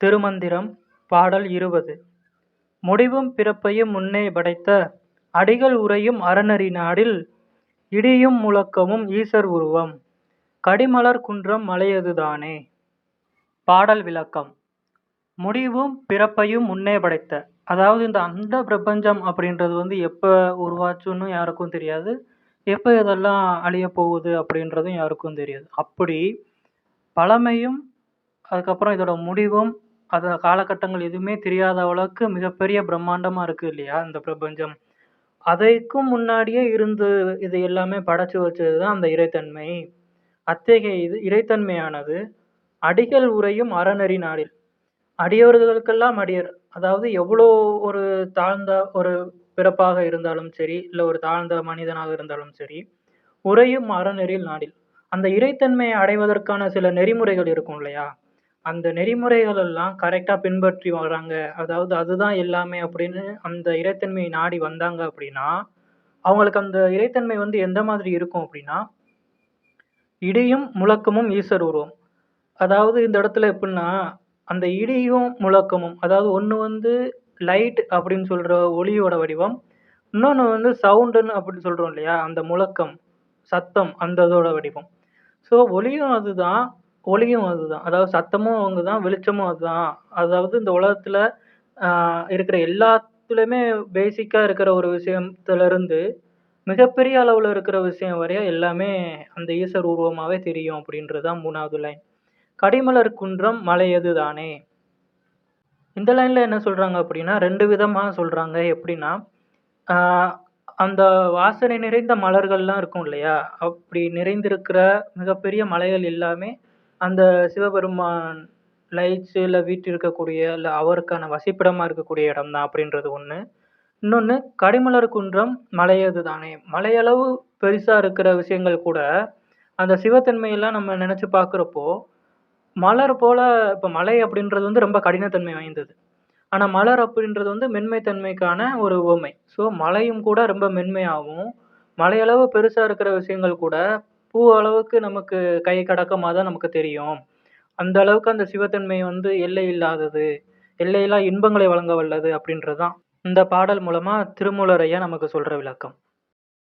திருமந்திரம் பாடல் இருபது. முடிவும் பிறப்பையும் முன்னே படைத்த அடிகள் உரையும் அறநெறி நாடில் இடியும் முழக்கமும் ஈசர் உருவம். கடிமலர் குன்றம் மலையதுதானே பாடல் விளக்கம். முடிவும் பிறப்பையும் முன்னே படைத்த. அதாவது இந்த அந்த பிரபஞ்சம் அப்படின்றது வந்து எப்போ உருவாச்சுன்னு யாருக்கும் தெரியாது. எப்போ இதெல்லாம் அழிய போகுது அப்படின்றதும் யாருக்கும் தெரியாது. அப்படி பழமையும் அதுக்கப்புறம் இதோட முடிவும் அது காலகட்டங்கள் எதுவுமே தெரியாத அளவுக்கு மிகப்பெரிய பிரம்மாண்டமாக இருக்குது இல்லையா இந்த பிரபஞ்சம்? அதைக்கும் முன்னாடியே இருந்து இது எல்லாமே படைச்சு வச்சது தான் அந்த இறைத்தன்மை. அத்தகைய இது இறைத்தன்மையானது அடிகள் உரையும் அறநெறி நாடில். அடியவர்களுக்கெல்லாம் அடியர். அதாவது எவ்வளோ ஒரு தாழ்ந்த ஒரு பிறப்பாக இருந்தாலும் சரி இல்லை ஒரு தாழ்ந்த மனிதனாக இருந்தாலும் சரி உரையும் அறநெறியில் நாடில். அந்த இறைத்தன்மையை அடைவதற்கான சில நெறிமுறைகள் இருக்கும் இல்லையா? அந்த நெறிமுறைகள் எல்லாம் கரெக்டாக பின்பற்றி வர்றாங்க அதாவது அதுதான் எல்லாமே அப்படின்னு அந்த இறைத்தன்மையை நாடி வந்தாங்க அப்படின்னா அவங்களுக்கு அந்த இறைத்தன்மை வந்து எந்த மாதிரி இருக்கும் அப்படின்னா இடியும் முழக்கமும் ஈஸ்வர் உருவம். அதாவது இந்த இடத்துல எப்படின்னா அந்த இடியும் முழக்கமும் அதாவது ஒன்று வந்து லைட் அப்படின்னு சொல்கிற ஒளியோட வடிவம் இன்னொன்று வந்து சவுண்டுன்னு அப்படின்னு சொல்கிறோம் இல்லையா? அந்த முழக்கம் சத்தம் அந்த இதோட வடிவம். ஸோ ஒளியும் அதுதான் ஒளியும் அதுதான். அதாவது சத்தமும் அவங்க தான் வெளிச்சமும் அதுதான். அதாவது இந்த உலகத்தில் இருக்கிற எல்லாத்துலேயுமே பேசிக்காக இருக்கிற ஒரு விஷயத்துலேருந்து மிகப்பெரிய அளவில் இருக்கிற விஷயம் வரைய எல்லாமே அந்த ஈஸ்வர் உருவமாகவே தெரியும் அப்படின்றது தான் மூணாவது லைன் கடிமலர் குன்றம் மலையது தானே இந்த லைனில் என்ன சொல்கிறாங்க அப்படின்னா ரெண்டு விதமாக சொல்கிறாங்க எப்படின்னா அந்த வாசனை நிறைந்த மலர்கள்லாம் இருக்கும் இல்லையா? அப்படி நிறைந்திருக்கிற மிகப்பெரிய மலைகள் எல்லாமே அந்த சிவபெருமான் லைட்ஸு இல்லை வீட்டில் இருக்கக்கூடிய இல்லை அவருக்கான வசிப்பிடமாக இருக்கக்கூடிய இடம் தான் அப்படின்றது ஒன்று இன்னொன்று கடிமலர் குன்றம் மலையது தானே. மலையளவு பெருசாக இருக்கிற விஷயங்கள் கூட அந்த சிவத்தன்மையெல்லாம் நம்ம நினச்சி பார்க்குறப்போ மலர் போல் இப்போ மலை அப்படின்றது வந்து ரொம்ப கடினத்தன்மை வாய்ந்தது. ஆனால் மலர் அப்படின்றது வந்து மென்மைத்தன்மைக்கான ஒரு உவமை. ஸோ மலையும் கூட ரொம்ப மென்மையாகவும் மலையளவு பெருசாக இருக்கிற விஷயங்கள் கூட பூ அளவுக்கு நமக்கு கை கடக்கமாக தான் நமக்கு தெரியும். அந்த அளவுக்கு அந்த சிவத்தன்மை வந்து எல்லை இல்லாதது எல்லையில்லா இன்பங்களை வழங்க வல்லது அப்படின்றது தான் இந்த பாடல் மூலமாக திருமூலர் ஐயா நமக்கு சொல்கிற விளக்கம்.